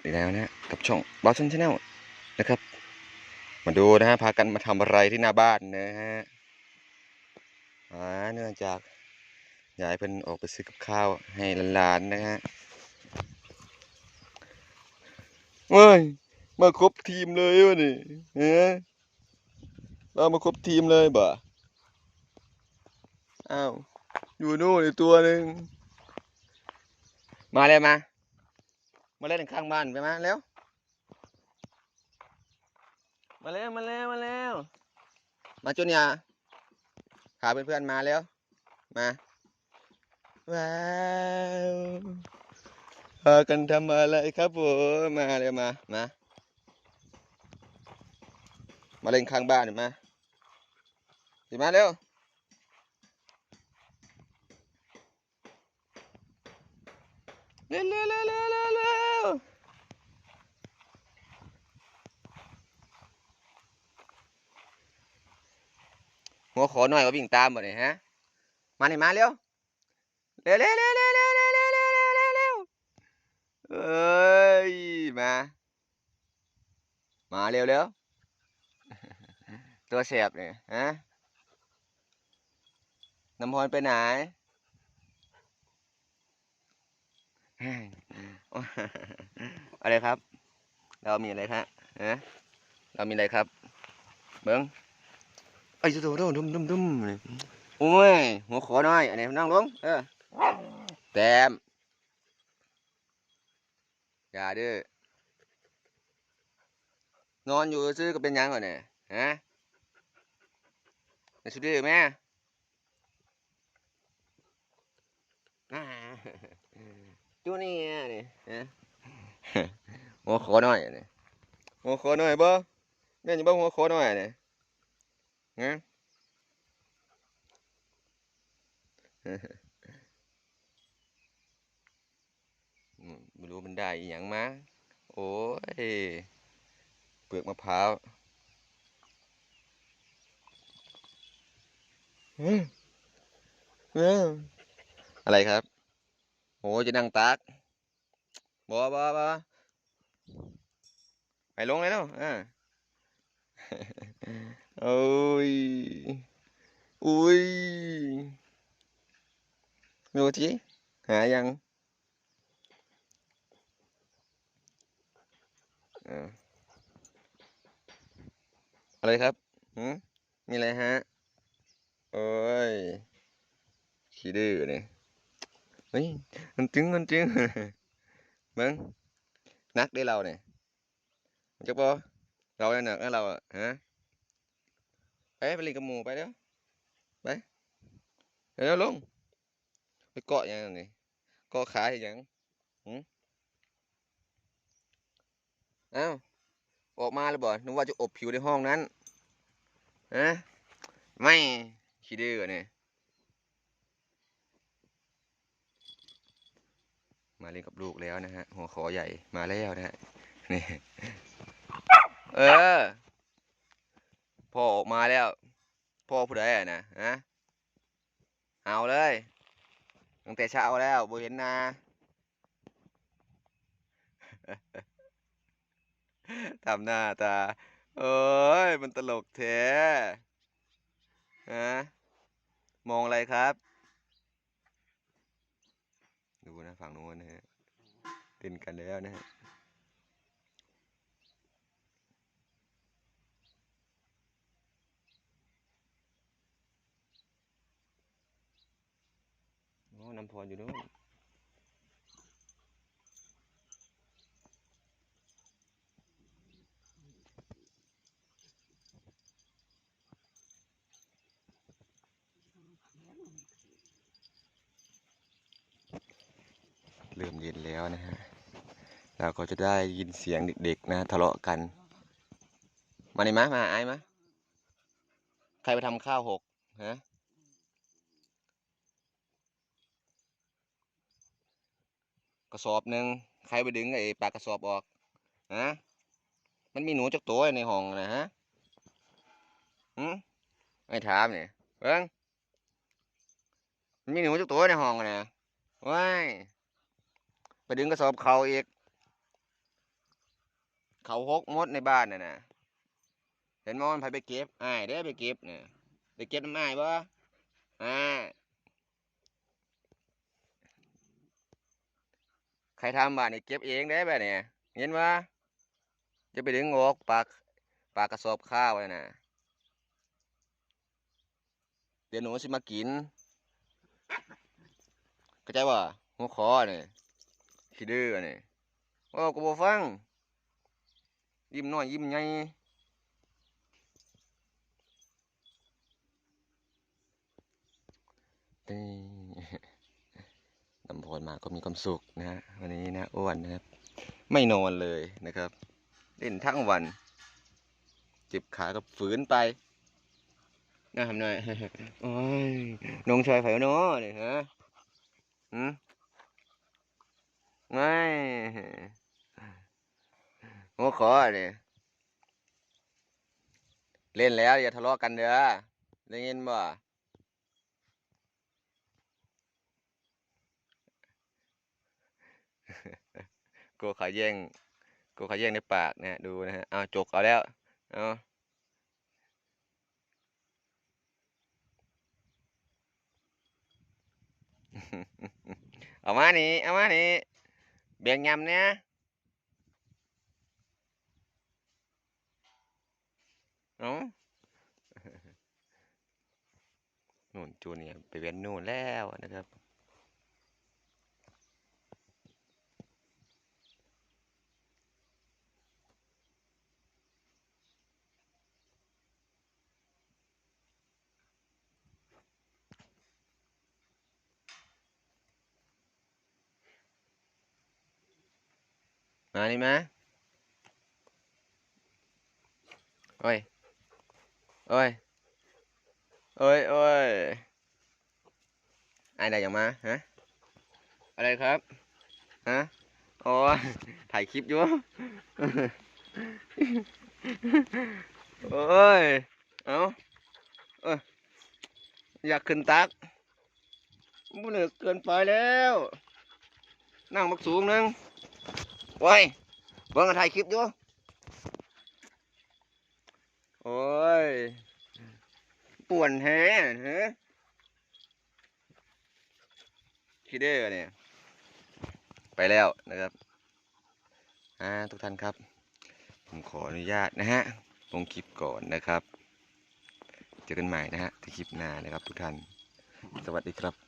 อีกแล้วนะกับช่องบอสันชาแนลนะครับ มาดูนะฮะพากันมาทำอะไรที่หน้าบ้านนะฮะอ่าเนื่องจากยายเพิ่นออกไปซื้อกับข้าวให้หลานๆนะฮะเว้ยมาครบทีมเลยวะนี่เฮ้เรามาครบทีมเลยบ่อ้าวอยู่นู่นอีกตัวหนึ่งมาเลยมา มาเล่นข้างบ้านไปมาเร็วมาเร็วมาเร็วมาเร็วมาจุนยาพาเพื่อนๆมาเร็วมาว้าวพากันทำอะไรครับผมมาเร็วมา มา มาเล่นข้างบ้านมาสิมาเร็ว เร็วเร็วเร็วเร็วเร็วหัวขอหน่อยว่าวิ่งตามบ่เนี่ยฮะ มานี่มาเร็วเร็ว เร็วเร็วเร็วเร็วเร็วเร็วเร็วเร็วเร็วเร็วเอ้ย มา มาเร็วเร็วตัวเสียบเนี่ยฮะน้ำพรไปไหน อะไรครับ เรามีอะไรครับฮะเรามีอะไรครับ เบิ้งไอ้ตัวโตดุมดุมดุมโอ้ย หัวขอหน่อยอันนี้นั่งลง เออแต้มอย่าดื้อนอนอยู่ซื้อก็เป็นยังก่อนเนี่ยฮะในสุดดื้อแม่ ตัวนี้อะนี่ฮะหัวขอหน่อยอันนี้หัวขอหน่อยบ่แม่นอยู่บ่หัวขอหน่อยอันนี้ฮะอืมไม่รู้มันได้อหย่างมาโอ้ยเปลือกมะพร้าวเฮ้ยเอ้ยอะไรครับ โอ้จะนั่งตากบอบอบอไปลงเลยเนาะอ่าโอ้ยอุ้ยดูทีหายังเอออะไรครับหืมมีอะไรฮะ โอ้ยขี้ดื้อเนี่ย เฮ้ยมันจึงมันจึงมึงนักได้เราเนี่ยมันจะปอเราเนี่ยหนักนะเราอะฮะไปไปเล่นกับหมูไปเดี๋ยวไปเดี๋ยวลงไปเกาะยังนี่เกาะขาอย่างหืมอ้าวออกมาเลยบ่นึกว่าจะอบผิวในห้องนั้นฮะไม่ขี้ดื้อเนี่ย มาเล่นกับลูกแล้วนะฮะ หัวขอใหญ่มาแล้วนะฮะ นี่ เออ พ่อออกมาแล้ว พ่อผู้ใดอะนะฮะ เอาเลยตั้งแต่เช้าแล้วบ่เห็นนาทำหน้าตาโอ้ย มันตลกแท้ฮะมองอะไรครับ ดูนะ ฝั่งนู้นนะฮะเล่นกันแล้วนะฮะโอ้น้ำพรอยู่นู้น ริ่มเย็นแล้วนะฮะเราก็จะได้ยินเสียงเด็กๆนะทะเลาะกัน มานี่มะมาไอ้มะใครไปทำข้าวหกฮะกระสอบหนึ่งใครไปดึงไอ้ปากกระสอบออกฮะมันมีหนูจักตัวในห้องนะฮะหืมไอ้ถามเนี่ยเบิ้งมีหนูจักตัวในห้องนะว้าย ดึงกระสอบเขาอีก เขาหกมดในบ้านน่ะนะเห็นมอนไผไปเก็บอ้ายเด้ไปเก็บเนี่ยไปเก็บน้ำอ้ายบ่อ่าใครทำบ้านนี่เก็บเองได้แบบเนี่ยเห็นว่าจะไปดึงออกปากปากกระสอบข้าวเลยนะเดี๋ยวหนูสิมากินเข้าใจว่าหัวคอเนี่ย ขี้ดื้อเนี่ยว่ากูบ่ฟัง ยิ้มน้อยยิ้มใหญ่นี่นำพรมาก็มีความสุขนะฮะวันนี้นะอ้วนนะครับ ไม่นอนเลยนะครับ เล่นทั้งวันเจ็บขาก็ฝืนไปน่าทำหน่อยโอ้ยนงชอยไผ่เนาะเนี่ยฮะหืม ไม่หัวขอเนี่ยเล่นแล้ว อย่าทะเลาะกันเด้อได้ยินบ่กลัวเขาแย่งกลัวเขาแย่งในปากนะฮะดูนะฮะเอาจกเอาแล้วเอาเอามานี่เอามานี่ เบียงยำเนี่ยเอานู่นจูเนี่ยไปเวียนนู่นแล้วนะครับ มานี่มาโอ้ยโอ้ยโอ้ยโอ้ยอะไรอย่างมาฮะอะไรครับฮะโอ้ยถ่ายคลิปอยู่โอ้ยเอาเอ้ยอยากขึ้นตักมันเหนือเกินไปแล้ว นั่งมักสูงนึง โอ้ยเบิ่งกันถ่ายคลิปอยู่โอ้ยป่วนแฮะฮะคิดเด้อเนี่ย ไปแล้วนะครับอ่าทุกท่านครับ ผมขออนุญาตนะฮะลงคลิปก่อนนะครับ เจอกันใหม่นะฮะที่คลิปหน้านะครับทุกท่าน สวัสดีครับ